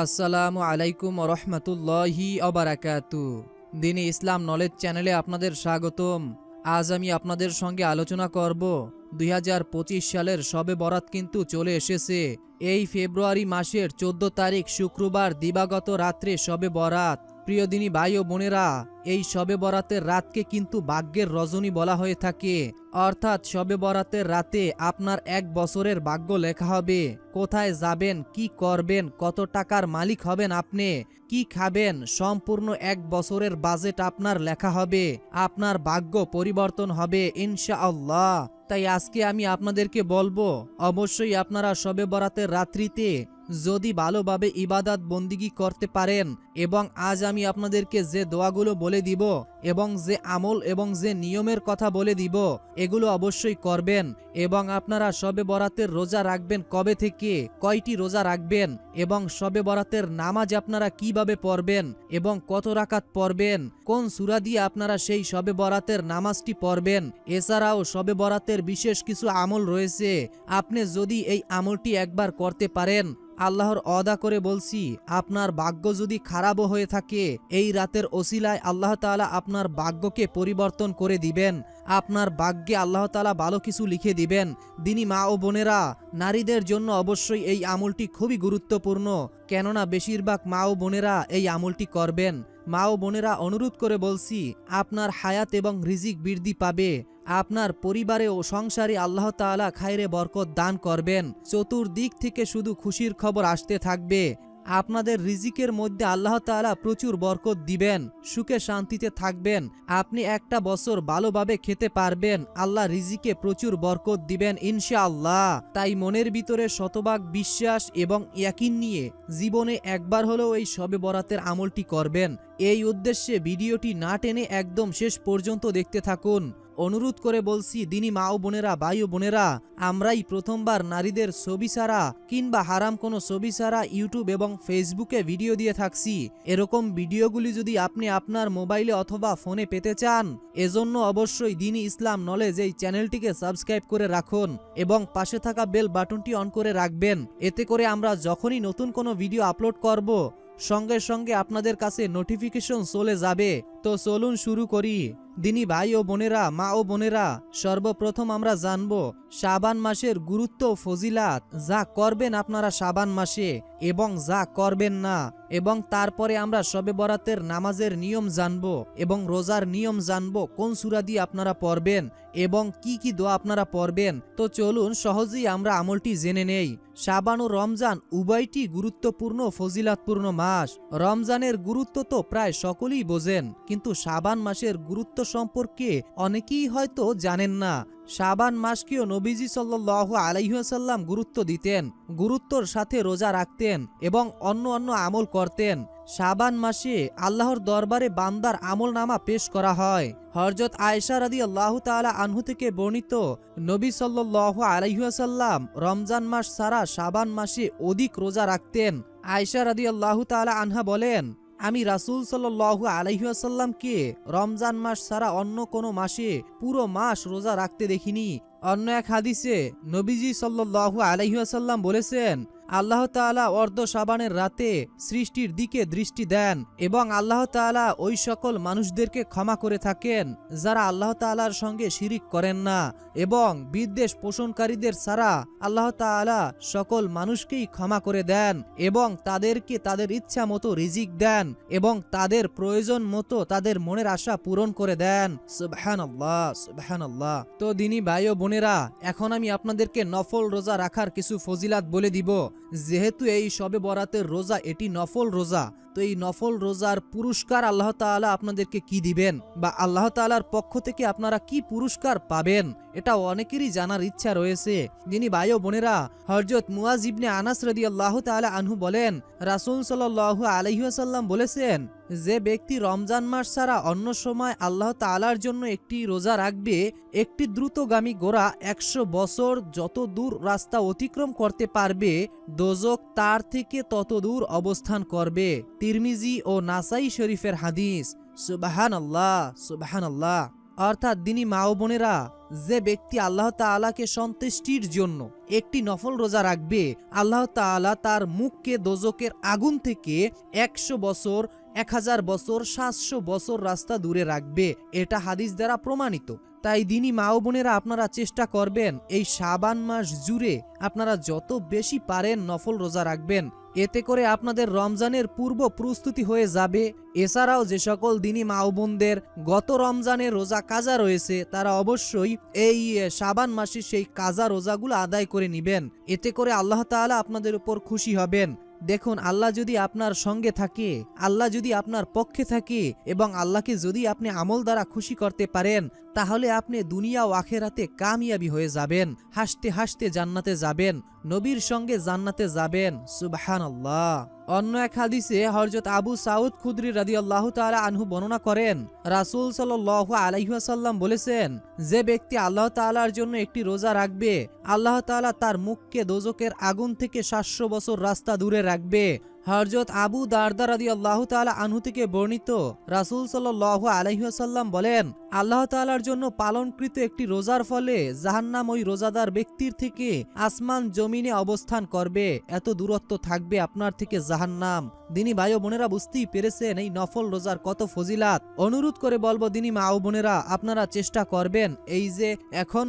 আসসালামু আলাইকুম রহমতুল্লাহি অবারাকাতু দিনে ইসলাম নলেজ চ্যানেলে আপনাদের স্বাগতম। আজ আমি আপনাদের সঙ্গে আলোচনা করব, দুই হাজার পঁচিশ সালের সবে বরাত কিন্তু চলে এসেছে। এই ফেব্রুয়ারি মাসের চোদ্দ তারিখ শুক্রবার দিবাগত রাত্রে সবে বরাত। প্রিয় দিনী ভাই ও বোনেরা, এই শবে বরাতের রাতকে কিন্তু ভাগ্যের রজনী বলা হয়ে থাকে। অর্থাৎ শবে বরাতের রাতে আপনার এক বছরের ভাগ্য লেখা হবে। কোথায় যাবেন, কি করবেন, কত টাকার মালিক হবেন আপনি, কি খাবেন, সম্পূর্ণ এক বছরের বাজেট আপনার লেখা হবে। আপনার ভাগ্য পরিবর্তন হবে, ইনশাআল্লাহ। তাই আজকে আমি আপনাদেরকে বলব, অবশ্যই আপনারা শবে বরাতের রাত্রিতে যদি ভালোভাবে ইবাদাত বন্দিগি করতে পারেন এবং আজ আমি আপনাদেরকে যে দোয়াগুলো বলে দিব এবং যে আমল এবং যে নিয়মের কথা বলে দিব, এগুলো অবশ্যই করবেন এবং আপনারা শবে বরাতের রোজা রাখবেন কবে থেকে, কয়টি রোজা রাখবেন এবং শবে বরাতের নামাজ আপনারা কীভাবে পড়বেন এবং কত রাকাত পড়বেন, কোন সুরা দিয়ে আপনারা সেই শবে বরাতের নামাজটি পড়বেন, এছাড়াও শবে বরাতের বিশেষ কিছু আমল রয়েছে, আপনি যদি এই আমলটি একবার করতে পারেন, আল্লাহর অদা করে বলছি, আপনার ভাগ্য যদি খারাপও হয়ে থাকে, এই রাতের ওসিলায় আল্লাহ তাআলা আপনার ভাগ্যকে পরিবর্তন করে দিবেন। আপনার ভাগ্যে আল্লাহ তাআলা ভালো কিছু লিখে দিবেন। দিনী মা ও বোনেরা, নারীদের জন্য অবশ্যই এই আমলটি খুবই গুরুত্বপূর্ণ। কেননা বেশিরভাগ মা ও বোনেরা এই আমলটি করবেন। মা ও বোনেরা অনুরোধ করে বলছি, আপনার হায়াত এবং রিজিক বৃদ্ধি পাবে। আপনার পরিবারে ও সংসারে আল্লাহ তাআলা খায়রে বরকত দান করবেন। চতুর্দিক থেকে শুধু খুশির খবর আসতে থাকবে। আপনাদের রিজিকের মধ্যে আল্লাহ তাআলা প্রচুর বরকত দিবেন, সুখে শান্তিতে থাকবেন, আপনি একটা বছর ভালোভাবে খেতে পারবেন, আল্লাহ রিজিকে প্রচুর বরকত দিবেন ইনশাআল্লাহ। তাই মনের ভিতরে শতভাগ বিশ্বাস এবং ইয়াকিন নিয়ে জীবনে একবার হলেও এই শবে বরাতের আমলটি করবেন। এই উদ্দেশ্যে ভিডিওটি না টেনে একদম শেষ পর্যন্ত দেখতে থাকুন। অনুরোধ করে বলছি, দিনী মা ও বোনেরা, ভাই ও বোনেরা, আমরাই প্রথমবার নারীদের ছবি ছাড়া কিংবা হারাম কোনো ছবি ছাড়া ইউটিউব এবং ফেসবুকে ভিডিও দিয়ে থাকছি। এরকম ভিডিওগুলি যদি আপনি আপনার মোবাইলে অথবা ফোনে পেতে চান, এজন্য অবশ্যই দিনী ইসলাম নলেজ এই চ্যানেলটিকে সাবস্ক্রাইব করে রাখুন এবং পাশে থাকা বেল বাটনটি অন করে রাখবেন। এতে করে আমরা যখনই নতুন কোনো ভিডিও আপলোড করব, সঙ্গে সঙ্গে আপনাদের কাছে নোটিফিকেশন চলে যাবে। তো চলুন শুরু করি। দিনী ভাই ও বোনেরা, মা ও বোনেরা, সর্বপ্রথম আমরা জানব শাবান মাসের গুরুত্ব ফজিলাত। যা করবেন আপনারা শাবান মাসে এবং যা করবেন না। এবং তারপরে আমরা শবে বরাতের নামাজের নিয়ম জানব এবং রোজার নিয়ম জানব, কোন সুরা দিয়ে আপনারা পড়বেন এবং কি কি দোয়া আপনারা পড়বেন। তো চলুন সহজেই আমরা আমলটি জেনে নেই। শাবান ও রমজান উভয়টি গুরুত্বপূর্ণ ফজিলাতপূর্ণ মাস। রমজানের গুরুত্ব তো প্রায় সকলেই বোঝেন। কিন্তু শাবান মাসের গুরুত্ব সম্পর্কে অনেকেই হয়তো জানেন না। শাবান মাসকেও নবীজি সাল্লাহ আলাইসাল্লাম গুরুত্ব দিতেন, গুরুত্বর সাথে রোজা রাখতেন এবং অন্য অন্য আমল করতেন। শাবান মাসে আল্লাহর দরবারে বান্দার আমল নামা পেশ করা হয়। হরজত আয়সা রাদি আল্লাহ তালা আনহু থেকে বর্ণিত নবী সাল্লাহ আলাইসাল্লাম রমজান মাস ছাড়া শাবান মাসে অধিক রোজা রাখতেন। আয়সা রাদি আল্লাহ তালা আনহা বলেন আমি রাসুল সাল্লু আলহিহাসাল্লামকে রমজান মাস ছাড়া অন্য কোনো মাসে পুরো মাস রোজা রাখতে দেখিনি। অন্য এক হাদিসে নবীজি সাল্লু আলহিহাসাল্লাম বলেছেন আল্লাহ তাআলা অর্ধ সাবানের রাতে সৃষ্টির দিকে দৃষ্টি দেন এবং আল্লাহ তাআলা ওই সকল মানুষদেরকে ক্ষমা করে থাকেন, যারা আল্লাহ তাআলার সঙ্গে শিরিক করেন না এবং বিদ্বেষ পোষণকারীদের ছাড়া আল্লাহ তাআলা সকল মানুষকেই ক্ষমা করে দেন এবং তাদেরকে তাদের ইচ্ছা মতো রিজিক দেন এবং তাদের প্রয়োজন মতো তাদের মনের আশা পূরণ করে দেন। সুবহান আল্লাহ সুবহান আল্লাহ তো দিনী ভাই ও বোনেরা, এখন আমি আপনাদেরকে নফল রোজা রাখার কিছু ফজিলাত বলে দিব। যেহেতু এই সবে বরাতের রোজা এটি নফল রোজা। তো এই নফল রোজার পুরস্কার আল্লাহ তাআলা আপনাদেরকে কি দিবেন? বা আল্লাহ তাআলার পক্ষ থেকে আপনারা কি পুরস্কার পাবেন? এটা অনেকেরই জানার ইচ্ছা রয়েছে। যিনি ভাই ও বোনেরা হরজত মুয়াজ ইবনে আনাস রদি আল্লাহ তাআলা আনহু বলেন, রাসূল সাল্লাল্লাহু আলাইহি ওয়াসাল্লাম বলেছেন, যে ব্যক্তি রমজান মাস ছাড়া অন্য সময় আল্লাহ তাআলার জন্য একটি রোজা রাখবে, একটি দ্রুতগামী গোড়া একশো বছর যত দূর রাস্তা অতিক্রম করতে পারবে, দোজক তার থেকে তত দূর অবস্থান করবে। তিরমিজি ও নাসাই শরীফের হাদিস সুবাহান আল্লাহ সুবাহান আল্লাহ অর্থাৎ দিনী মা ও বোনেরা, যে ব্যক্তি আল্লাহ তাআলাকে সন্তুষ্টির জন্য একটি নফল রোজা রাখবে, আল্লাহ তাআলা তার মুখকে দোজকের আগুন থেকে একশো বছর, এক হাজার বছর, সাতশো বছর রাস্তা দূরে রাখবে। এটা হাদিস দ্বারা প্রমাণিত। তাই দিনই মা ও বোনেরা আপনারা চেষ্টা করবেন, এই সাবান মাস জুড়ে আপনারা যত বেশি পারেন নফল রোজা রাখবেন। এতে করে আপনাদের রমজানের পূর্ব প্রস্তুতি হয়ে যাবে। এছাড়াও যে সকল দিনী মা বোনদের গত রমজানের রোজা কাজা রয়েছে, তারা অবশ্যই এই সাবান মাসে সেই কাজা রোজাগুলো আদায় করে নেবেন। এতে করে আল্লাহ তাআলা আপনাদের উপর খুশি হবেন। দেখুন, আল্লাহ যদি আপনার সঙ্গে থাকে, আল্লাহ যদি আপনার পক্ষে থাকে এবং আল্লাহকে যদি আপনি আমল দ্বারা খুশি করতে পারেন, তাহলে আপনি দুনিয়া ও আখেরাতে কামিয়াবি হয়ে যাবেন, হাসতে হাসতে জান্নাতে যাবেন। নবীর সঙ্গে জান্নাতে যাবেন সুবাহান আল্লাহ অন্য এক হাদিসে হরজত আবু সাউদ খুদ্রি রাদি আল্লাহ তালা আনহু বর্ণনা করেন, রাসুল সাল আলাইহাসাল্লাম বলেছেন, যে ব্যক্তি আল্লাহ তালার জন্য একটি রোজা রাখবে, আল্লাহ তালা তার মুখকে দোজকের আগুন থেকে সাতশো বছর রাস্তা দূরে রাখবে। হরজত আবু দারদা রাদি আল্লাহ তালা আনহু থেকে বর্ণিত রাসুল সাল্লাহ আলহিহাসাল্লাম বলেন, আল্লাহ তালার জন্য পালনকৃত একটি রোজার ফলে জাহান্নাম ওই রোজাদার ব্যক্তির থেকে আসমান জমিনে অবস্থান করবে, এত দূরত্ব থাকবে আপনার থেকে জাহান্নাম। দিনী ভাই ও বোনেরা বুঝতেই পেরেছেন এই নফল রোজার কত ফজিলাত। অনুরোধ করে বলব, দিনী মা ও বোনেরা, আপনারা চেষ্টা করবেন এই যে এখন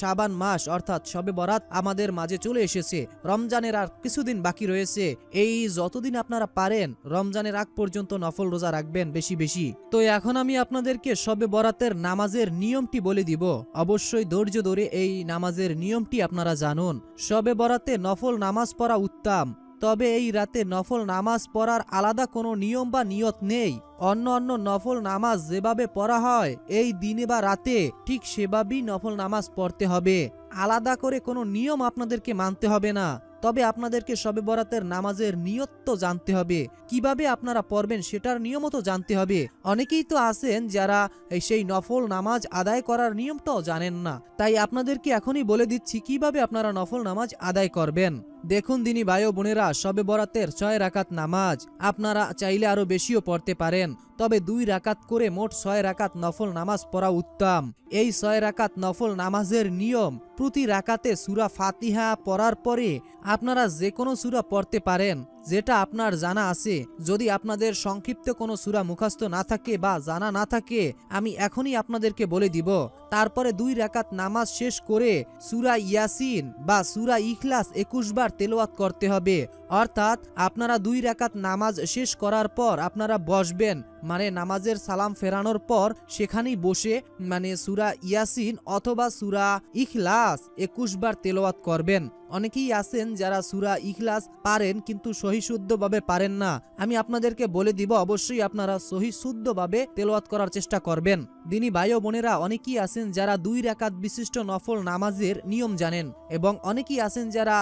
শাবান মাস, অর্থাৎ সবে বরাত আমাদের মাঝে চলে এসেছে। রমজানের আর কিছুদিন বাকি রয়েছে। এই যতদিন আপনারা পারেন, রমজানের আগ পর্যন্ত নফল রোজা রাখবেন বেশি বেশি। তো এখন আমি আপনাদেরকে সবে বরাতের নামাজের নিয়মটি বলে দিব। অবশ্যই ধৈর্য ধরে এই নামাজের নিয়মটি আপনারা জানুন। সবে বরাতে নফল নামাজ পড়া উত্তম। তবে এই রাতে নফল নামাজ পড়ার আলাদা কোনো নিয়ম বা নিয়ত নেই। অন্য অন্য নফল নামাজ যেভাবে পড়া হয়, এই দিনে বা রাতে ঠিক সেভাবেই নফল নামাজ পড়তে হবে। আলাদা করে কোনো নিয়ম আপনাদেরকে মানতে হবে না। তবে আপনাদেরকে সবে বরাতের নামাজের নিয়ত তো জানতে হবে। কীভাবে আপনারা পড়বেন সেটার নিয়মও তো জানতে হবে। অনেকেই তো আছেন যারা সেই নফল নামাজ আদায় করার নিয়মটাও জানেন না। তাই আপনাদেরকে এখনই বলে দিচ্ছি কীভাবে আপনারা নফল নামাজ আদায় করবেন। দেখুন দিনী ভাই ও বোনেরা, সবে বরাতের ছয় রাকাত নামাজ। আপনারা চাইলে আরও বেশিও পড়তে পারেন। তবে দুই রাকাত করে মোট ছয় রাকাত নফল নামাজ পড়া উত্তম। এই ছয় রাকাত নফল নামাজের নিয়ম, প্রতি রাকাতে সুরা ফাতিহা পড়ার পরে আপনারা যে কোনো সুরা পড়তে পারেন। যেটা আপনার জানা আছে। যদি আপনাদের সংক্ষিপ্ত কোনো সুরা মুখস্থ না থাকে বা জানা না থাকে, আমি এখনই আপনাদেরকে বলে দিব। তারপরে দুই রাকাত নামাজ শেষ করে সুরা ইয়াসিন বা সুরা ইখলাস একুশ বার তেলোয়াত করতে হবে। অর্থাৎ আপনারা দুই রাকাত নামাজ শেষ করার পর আপনারা বসবেন। মানে নামাজের সালাম ফেরানোর পর সেখানেই বসে মানে সুরা ইয়াসিন অথবা সুরা ইখলাস একুশ বার তেলোয়াত করবেন। অনেকেই আছেন যারা সুরা ইখলাস পারেন কিন্তু সহিশুদ্ধভাবে পারেন না। আমি আপনাদেরকে বলে দিব, অবশ্যই আপনারা সহিশুদ্ধভাবে তেলোয়াত করার চেষ্টা করবেন। দিনী ভাই ও বোনেরা, অনেকেই আছেন যারা দুই রাকাত বিশিষ্ট নফল নামাজের নিয়ম জানেন এবং অনেকেই আছেন যারা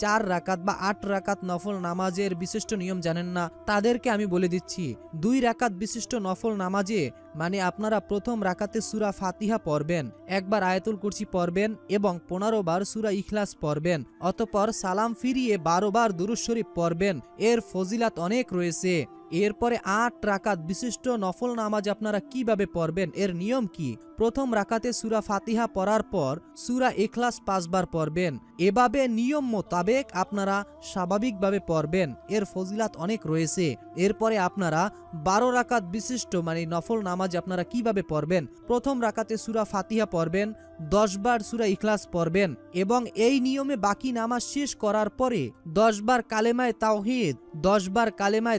চার রাকাত বা আট রাকাত নফল নামাজের বিশিষ্ট নিয়ম জানেন না। তাদেরকে আমি বলে দিচ্ছি, দুই রাকাত বিশিষ্ট নফল নামাজে মানে আপনারা প্রথম রাকাতে সুরা ফাতিহা পড়বেন, একবার আয়াতুল কুরসি পড়বেন এবং পনেরো বার সুরা ইখলাস পড়বেন, অতপর সালাম ফিরিয়ে বারো বার দুরুজ শরীফ পড়বেন। এর ফজিলাত অনেক রয়েছে। এরপরে আট রাকাত বিশিষ্ট নফল নামাজ আপনারা কীভাবে পড়বেন? এর নিয়ম কি? প্রথম রাকাতে সুরা ফাতিহা পড়ার পর সুরা এখলাস পাঁচবার পড়বেন। এভাবে নিয়ম মোতাবেক আপনারা স্বাভাবিকভাবে পড়বেন। এর ফজিলাত অনেক রয়েছে। এরপরে আপনারা বারো রাকাত বিশিষ্ট মানে নফল নামাজ আপনারা কীভাবে পড়বেন? প্রথম রাকাতে সুরা ফাতিহা পড়বেন দশ বার সুরা ইখলাস পড়বেন এবং এই নিয়মে বাকি নামাজ শেষ করার পরে দশ বার কালেমায় তাওহিদ দশ বার কালেমায়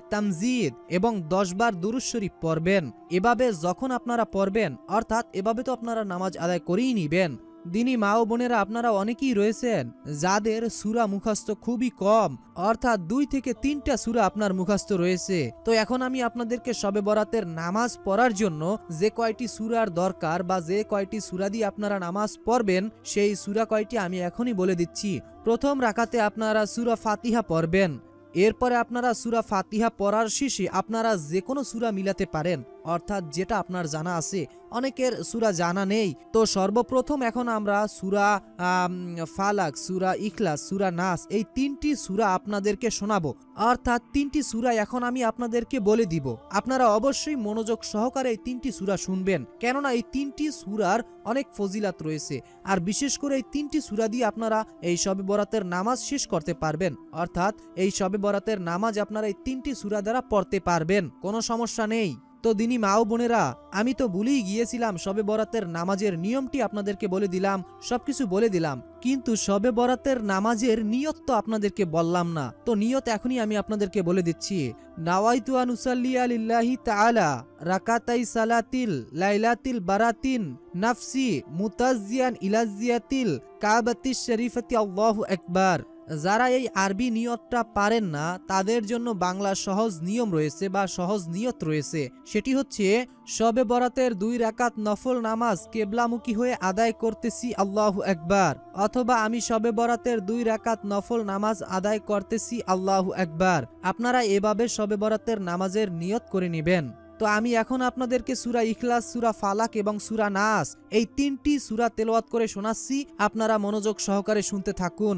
তামজিদ এবং দশ বার দুরুজ শরীফ পড়বেন। এভাবে যখন আপনারা পড়বেন, অর্থাৎ এভাবে তো আপনারা নামাজ আদায় করেই নিবেন। দিনই মা ও বোনেরা আপনারা অনেকেই রয়েছেন যাদের সুরা মুখস্থ খুবই কম, অর্থাৎ দুই থেকে তিনটা সুরা আপনার মুখস্থ রয়েছে। তো এখন আমি আপনাদেরকে সবে বরাতের নামাজ পড়ার জন্য যে কয়টি সুরার দরকার বা যে কয়টি সুরা দিয়ে আপনারা নামাজ পড়বেন, সেই সুরা কয়টি আমি এখনই বলে দিচ্ছি। প্রথম রাকাতে আপনারা সুরা ফাতিহা পড়বেন। এরপরে আপনারা সুরা ফাতিহা পড়ার শেষে আপনারা যে কোনো সুরা মিলাতে পারেন। অর্থাৎ যেটা আপনার জানা আছে, অনেকের সুরা জানা নেই। তো সর্বপ্রথম এখন আমরা সুরা ফালাক, সুরা ইখলাস, সুরা নাস, এই তিনটি সুরা আপনাদেরকে শোনাবো। অর্থাৎ তিনটি সুরা এখন আমি আপনাদেরকে বলে দিব। আপনারা অবশ্যই মনোযোগ সহকারে এই তিনটি সুরা শুনবেন। কেননা এই তিনটি সুরার অনেক ফজিলাত রয়েছে। আর বিশেষ করে এই তিনটি সুরা দিয়ে আপনারা এই শবে বরাতের নামাজ শেষ করতে পারবেন। অর্থাৎ এই শবে বরাতের নামাজ আপনারা এই তিনটি সুরা দ্বারা পড়তে পারবেন। কোনো সমস্যা নেই। তো দিনী মা ও বোনেরা, আমি তো ভুলেই গিয়েছিলাম শবে বরাতের নামাজের নিয়মটি আপনাদেরকে বলে দিলাম, সবকিছু বলে দিলাম। কিন্তু শবে বরাতের নামাজের নিয়ত তো আপনাদেরকে বললাম না। তো নিয়ত এখনই আমি আপনাদেরকে বলে দিচ্ছি। নাওয়াইতু আনুসাল্লিয়া লিল্লাহি তাআলা রাকাতাই সালাতিল লাইলাতিল বারাতিন নাফসি মুতাজিয়ান ইলাজিয়াতিল কাবাতিশ শরীফাতি আল্লাহু আকবার। যারা এই আরবি নিয়তটা পারেন না, তাদের জন্য বাংলা সহজ নিয়ম রয়েছে বা সহজ নিয়ত রয়েছে। সেটি হচ্ছে, শবে বরাতের দুই রাকাত নফল নামাজ কেবলামুখী হয়ে আদায় করতেছি আল্লাহু একবার অথবা আমি শবে বরাতের দুই রাকাত নফল নামাজ আদায় করতেছি আল্লাহু একবার আপনারা এভাবে শবে বরাতের নামাজের নিয়ত করে নেবেন। তো আমি এখন আপনাদেরকে সুরা ইখলাস, সুরা ফালাক এবং সুরা নাস, এই তিনটি সুরা তেলাওয়াত করে শোনাচ্ছি। আপনারা মনোযোগ সহকারে শুনতে থাকুন।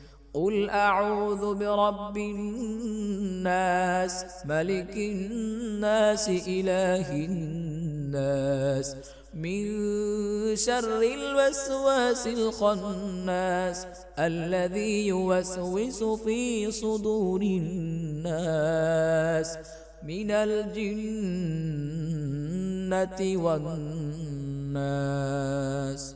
قل أعوذ برب الناس ملك الناس إله الناس. من شر الوسواس الخناس الذي يوسوس في صدور الناس. من الجنة والناس.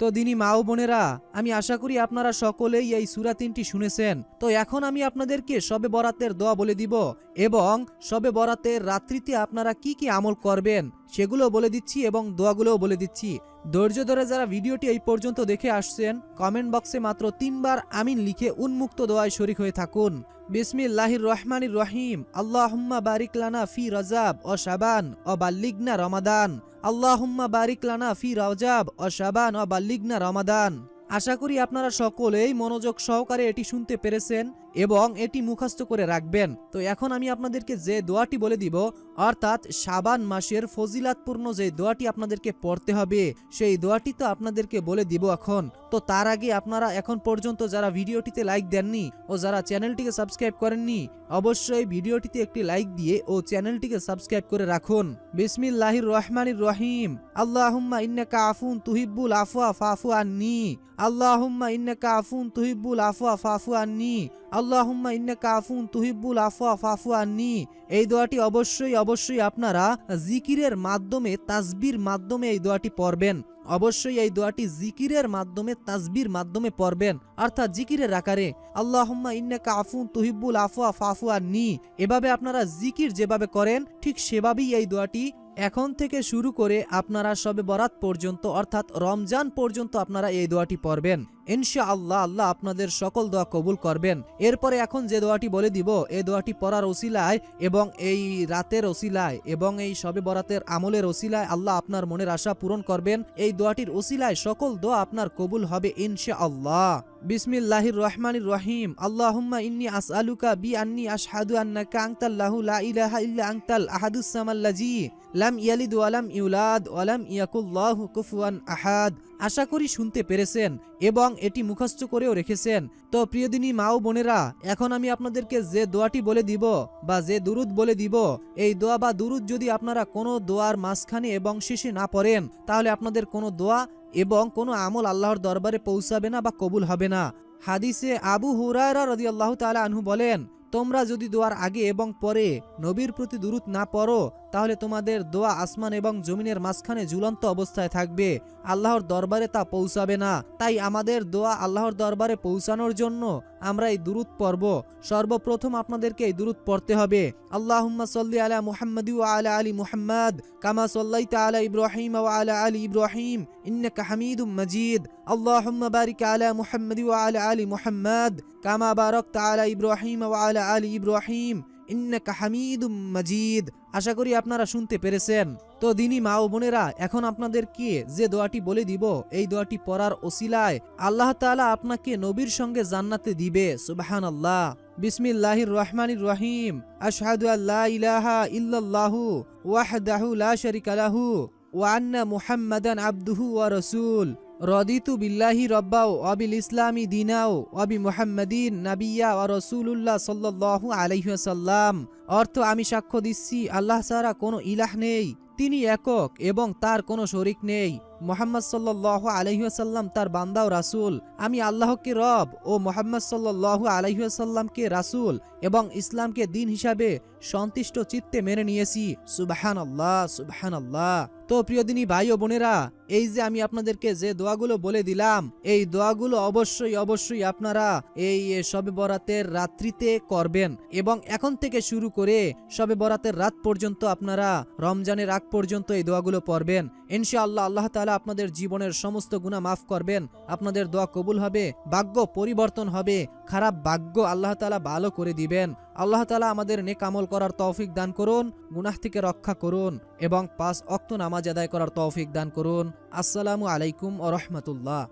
তো দিনী মা ও বোনেরা, আমি আশা করি আপনারা সকলেই এই সুরা তিনটি শুনেছেন। তো এখন আমি আপনাদেরকে সবে বরাতের দোয়া বলে দিব এবং সবে বরাতের রাত্রিতে আপনারা কি কি আমল করবেন সেগুলো বলে দিচ্ছি এবং দোয়াগুলোও বলে দিচ্ছি। ধৈর্য ধরে যারা ভিডিওটি এই পর্যন্ত দেখে আসছেন কমেন্ট বক্সে মাত্র তিনবার আমিন লিখে উন্মুক্ত দোয়ায় শরিক হয়ে থাকুন। বিসমিল্লাহির রহমানির রহিম। আল্লাহুম্মা বারিক লানা ফি রজাব ও শাবান ও বাল্লিগনা রমাদান। আল্লাহুম্মা বারিক লানা ফি রজাব ও শাবান ও বাল্লিগনা রমাদান। আশা করি আপনারা সকলেই মনোযোগ সহকারে এটি শুনতে পেরেছেন। এবং এটি মুখস্থ করে রাখবেন। তো এখন আমি আপনাদেরকে যে দোয়াটি বলে দিব, অর্থাৎ শাবান মাসের ফজিলাতপূর্ণ যে দোয়াটি আপনাদেরকে পড়তে হবে, সেই দোয়াটি তো আপনাদেরকে বলে দিব এখন। তো তার আগে আপনারা এখন পর্যন্ত যারা ভিডিওটিতে লাইক দেননি ও যারা চ্যানেলটিকে সাবস্ক্রাইব করেননি, অবশ্যই ভিডিওটিতে একটি লাইক দিয়ে ও চ্যানেলটিকে সাবস্ক্রাইব করে রাখুন। বিসমিল্লাহির রহমানির রহিম। আল্লাহুম্মা ইন্নাকা আফুন তুহিব্বুল আফওয়া ফাফু আন্নি। আল্লাহুম্মা ইন্নাকা আফুন তুহিব্বুল আফওয়া ফাফু আন্নি। আল্লাহুম্মা ইন্নাকা আফুন তুহিব্বুল আফওয়া ফাফু আন্নি। এই দোয়াটি অবশ্যই অবশ্যই আপনারা জিকিরের মাধ্যমে, তাসবির মাধ্যমে এই দোয়াটি পড়বেন। অবশ্যই এই দোয়াটি জিকিরের মাধ্যমে, তাসবির মাধ্যমে পড়বেন। অর্থাৎ জিকিরের আকারে, আল্লাহুম্মা ইন্নাকা আফুন তুহিব্বুল আফওয়া ফাফু আন্নি। এভাবে আপনারা জিকির যেভাবে করেন, ঠিক সেভাবেই এই দোয়াটি এখন থেকে শুরু করে আপনারা সবে বরাত পর্যন্ত, অর্থাৎ রমজান পর্যন্ত আপনারা এই দোয়াটি পড়বেন। ইনশা আল্লাহ আল্লাহ আপনাদের সকল দোয়া কবুল করবেন। এরপরে এখন যে দোয়াটি বলে দিব, এই দোয়াটি পড়ার ওসিলায় এবং এই রাতের ওসিলায় এবং এই সবে বরাতের আমলের ওসিলায় আল্লাহ আপনার মনের আশা পূরণ করবেন। এই দোয়াটির ওসিলায় সকল দোয়া আপনার কবুল হবে ইনশা আল্লাহ বিসমিল্লাহির রহমানির রহিম। আল্লাহুম্মা ইন্নি আসআলুকা বি আন্নি আশহাদু আন্নাকা আনতাল্লাহু লা ইলাহা ইল্লা আনতাল আহাদুস সামাল্লাজি লাম ইয়ালিদ ওয়া লাম ইউলাদ ওয়া ইয়াকুল্লাহু কুফুয়ান আহাদ। আশা করি শুনতে পেরেছেন এবং এটি মুখস্থ করেও রেখেছেন। তো প্রিয়দিনী মা ও বোনেরা, এখন আমি আপনাদেরকে যে দোয়াটি বলে দিব বা যে দুরুদ বলে দিব, এই দোয়া বা দুরুদ যদি আপনারা কোনো দোয়ার মাঝখানে এবং শেষে না পড়েন, তাহলে আপনাদের কোনো দোয়া এবং কোনো আমল আল্লাহর দরবারে পৌঁছাবে না বা কবুল হবে না। হাদিসে আবু হুরায়রা রদিয়াল্লাহ তাআলা আনহু বলেন, তোমরা যদি দোয়ার আগে এবং পরে নবীর প্রতি দুরুদ না পড়ো তাহলে তোমাদের দোয়া আসমান এবং জমিনের মাঝখানে ঝুলন্ত অবস্থায় থাকবে। আল্লাহর দরবারে তা পৌঁছাবে না। তাই আমাদের দোয়া আল্লাহর দরবারে পৌঁছানোর জন্য আমরা এই দুরুদ পড়ব। সর্বপ্রথম আপনাদেরকে এই দুরুদ পড়তে হবে। আল্লাহুম্মা সাল্লি আলা মুহাম্মাদি ওয়া আলা আলি মুহাম্মাদ, কামা সাল্লাইতা আলা ইব্রাহিম ওয়া আলা আলী ইব্রাহিম, ইন্নাকা হামিদুম মাজিদ। আল্লাহুম্মা বারিক আলা মুহাম্মাদি ওয়া আলা আলি মুহাম্মাদ, কামা বারাকতা আলা ইব্রাহিম ওয়া আলা আলি ইব্রাহিম, ইন্নাকা হামিদুম মাজিদ। আশা করি আপনারা শুনতে পেরেছেন। তো দিনী মা ও বোনেরা, এখন আপনাদেরকে যে দোয়াটি বলে দিব, এই দোয়াটি পড়ার ওসিলায় আল্লাহ তাআলা আপনাকে নবীর সঙ্গে জান্নাতে দিবে সুবাহান আল্লাহ বিসমিল্লাহির রহমানির রহিম। আশহাদু আল্লা ইলাহা ওয়াহদাহু লা শারিকা লাহু ওয়া আন্না মুহাম্মাদান আবদুহু ওয়া রাসূল। রদিতু বিল্লাহি রব্বাও, অবিল ইসলামী দিনাও, অবি মুহাম্মাদিন নাবিয়া ও রসুল্লাহ সাল্লাল্লাহু আলাইহাল্লাম অর্থ আমি সাক্ষ্য দিচ্ছি, আল্লাহ ছাড়া কোনো ইলাহ নেই, তিনি একক এবং তার কোনো শরিক নেই। মোহাম্মদ সাল্লাহ আলহিহাসাল্লাম তার বান্দাও রাসুল। আমি আল্লাহকে রব ও মোহাম্মদ সাল্লাহ আলহিহাসাল্লামকে রাসুল এবং ইসলামকে দিন হিসাবে সন্তুষ্ট চিত্তে মেনে নিয়েছি। সুবাহান আল্লাহ সুবাহান আল্লাহ তো প্রিয়দিনী ভাই ও বোনেরা, এই যে আমি আপনাদেরকে যে দোয়াগুলো বলে দিলাম, এই দোয়াগুলো অবশ্যই অবশ্যই আপনারা এই শবে বরাতের রাত্রিতে করবেন এবং এখন থেকে শুরু করে শবে বরাতের রাত পর্যন্ত আপনারা, রমজানের আগ পর্যন্ত এই দোয়াগুলো পড়বেন। ইনশাআল্লাহ আল্লাহ তাআলা আপনাদের জীবনের সমস্ত গুনাহ মাফ করবেন, আপনাদের দোয়া কবুল হবে, ভাগ্য পরিবর্তন হবে, খারাপ ভাগ্য আল্লাহ তাআলা ভালো করে দিবেন। আল্লাহ তালা আমাদের নেকামল করার তৌফিক দান করুন, গুনাহ থেকে রক্ষা করুন এবং পাঁচ অক্ত নামাজ আদায় করার তৌফিক দান করুন। আসসালামু আলাইকুম ও রহমতুল্লাহ।